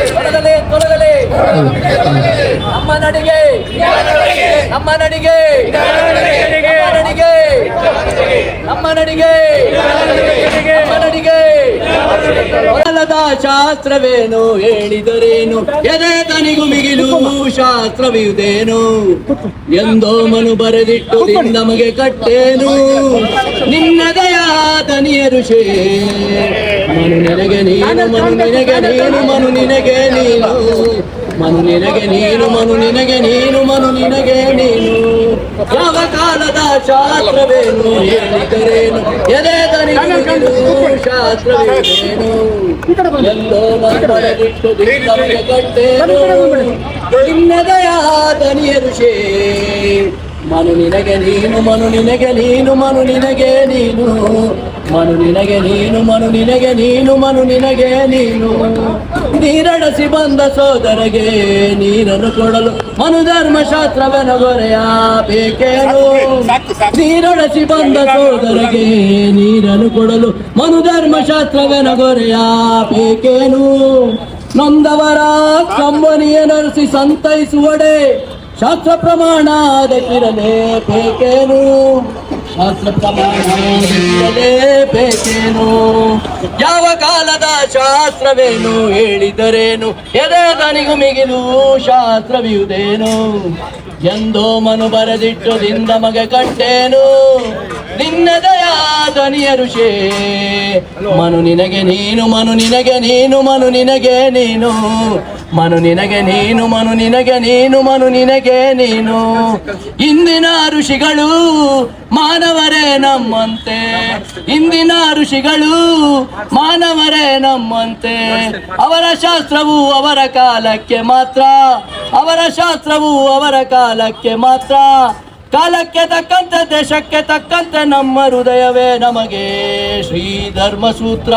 ತೊಡಗಲಿ ತೊಡಗಲಿ ನಮ್ಮ ನಡಿಗೆ. ನಮ್ಮ ನಡಿಗೆ. ನಡಿಗೆ. ನಡಿಗೆ. ನಮ್ಮ ಶಾಸ್ತ್ರವೇನು ಹೇಳಿದರೇನು? ಎದೆ ತನಿಗೂ ಮಿಗಿಲು ಶಾಸ್ತ್ರವಿದೇನು ಎಂದೋ ಮನು ಬರೆದಿಟ್ಟು ನಮಗೆ ಕಟ್ಟೇನು? ಋಷಿ ಮನು ನಿನಗೆ ನೀನು ಮನು ನಿನಗೆ ನೀನು ಮನು ನಿನಗೆ ನೀನು. ಮನು ನಿನಗೆ ನೀನು ಮನು ನಿನಗೆ ನೀನು ಮನು ನಿನಗೆ ನೀನು. ಯಾವ ಕಾಲದ ಶಾಸ್ತ್ರವೇನು? ಹೇಳಿದರೇನು ಎದೆ ಶಾಸ್ತ್ರವೇನು? ಎಲ್ಲೋ ಕಟ್ಟೇನು ನಿನ್ನದಯ ದನಿಯ ಋಷಿ ಮನು ನಿನಗೆ ನೀನು ಮನು ನಿನಗೆ ನೀನು ಮನು ನಿನಗೆ ನೀನು. ಮನು ನಿನಗೆ ನೀನು ಮನು ನಿನಗೆ ನೀನು ಮನು ನಿನಗೆ ನೀನು. ನೀರಡಸಿ ಬಂದ ಸೋದರಗೆ ನೀರನ್ನು ಕೊಡಲು ಮನು ಧರ್ಮಶಾಸ್ತ್ರವೆನ ಗೊರೆಯ ಬೇಕೇನು? ನೀರಡಸಿ ಬಂದ ಸೋದರಗೆ ನೀರನ್ನು ಕೊಡಲು ಮನು ಧರ್ಮಶಾಸ್ತ್ರವೆನ ಗೊರೆಯ ಬೇಕೇನು? ನೊಂದವರ ಕಂಬನಿಯ ನರಸಿ ಸಂತೈಸುವಡೆ ಶಾಸ್ತ್ರ ಪ್ರಮಾಣ ಬೇಕೇನು ಶಾಸ್ತ್ರ ಪ್ರಮಾಣ ಬೇಕೇನು ಯಾವ ಕಾಲದ ಶಾಸ್ತ್ರವೇನು ಹೇಳಿದರೇನು? ಎದೆ ದನಿಗೂ ಮಿಗಿಲು ಶಾಸ್ತ್ರವಿಯುವುದೇನು ಎಂದೋ ಮನು ಬರೆದಿಟ್ಟು ದಿಂದ ಮಗೆ ಕಟ್ಟೇನು ನಿನ್ನ ದನಿಯ ಋಷಿ ಮನು ನಿನಗೆ ನೀನು, ಮನು ನಿನಗೆ ನೀನು, ಮನು ನಿನಗೆ ನೀನು. ಮನು ನಿನಗೆ ನೀನು, ಮನು ನಿನಗೆ ನೀನು, ಮನು ನಿನಗೆ ನೀನು. ಇಂದಿನ ಋಷಿಗಳು ಮಾನವರೇ ನಮ್ಮಂತೆ. ಇಂದಿನ ಋಷಿಗಳು ಮಾನವರೇ ನಮ್ಮಂತೆ. ಅವರ ಶಾಸ್ತ್ರವು ಅವರ ಕಾಲಕ್ಕೆ ಮಾತ್ರ. ಅವರ ಶಾಸ್ತ್ರವು ಅವರ ಕಾಲಕ್ಕೆ ಮಾತ್ರ. ಕಾಲಕ್ಕೆ ತಕ್ಕಂತೆ, ದೇಶಕ್ಕೆ ತಕ್ಕಂತೆ ನಮ್ಮ ಹೃದಯವೇ ನಮಗೆ ಶ್ರೀ ಧರ್ಮಸೂತ್ರ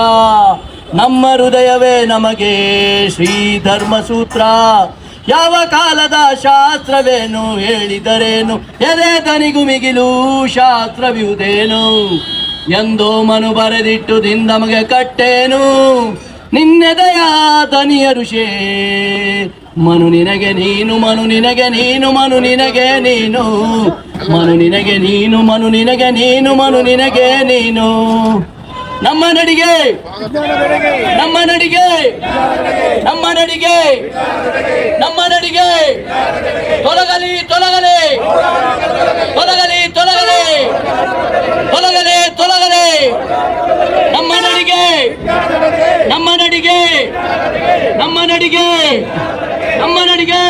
ನಮ್ಮ ಹೃದಯವೇ ನಮಗೆ ಶ್ರೀ ಧರ್ಮಸೂತ್ರ ಯಾವ ಕಾಲದ ಶಾಸ್ತ್ರವೇನು ಹೇಳಿದರೇನು? ಎದೆ ದನಿಗೂ ಮಿಗಿಲು ಶಾಸ್ತ್ರವಿಯುವುದೇನು ಎಂದೋ ಮನು ಬರೆದಿಟ್ಟು ದಿಂದಮಗೆ ಕಟ್ಟೇನು? ನಿನ್ನೆದೆಯ ದನಿಯ ಋಷಿ ಮನು ನಿನಗೆ ನೀನು, ಮನು ನಿನಗೆ ನೀನು, ಮನು ನಿನಗೆ ನೀನು. ಮನು ನಿನಗೆ ನೀನು, ಮನು ನಿನಗೆ ನೀನು, ಮನು ನಿನಗೆ ನೀನು. ನಮ್ಮ ನಡಿಗೆ! ನಮ್ಮ ನಡಿಗೆ! ನಮ್ಮ ನಡಿಗೆ! ನಮ್ಮ ನಡಿಗೆ! ತೊಲಗಲಿ ತೊಲಗಲಿ! ತೊಲಗಲಿ ತೊಲಗಲಿ! ತೊಲಗಲಿ ತೊಲಗಲಿ! ನಮ್ಮ ನಡಿಗೆ! ನಮ್ಮ ನಡಿಗೆ! ನಮ್ಮ ನಡಿಗೆ! ನಮ್ಮ ನಡಿಗೆ!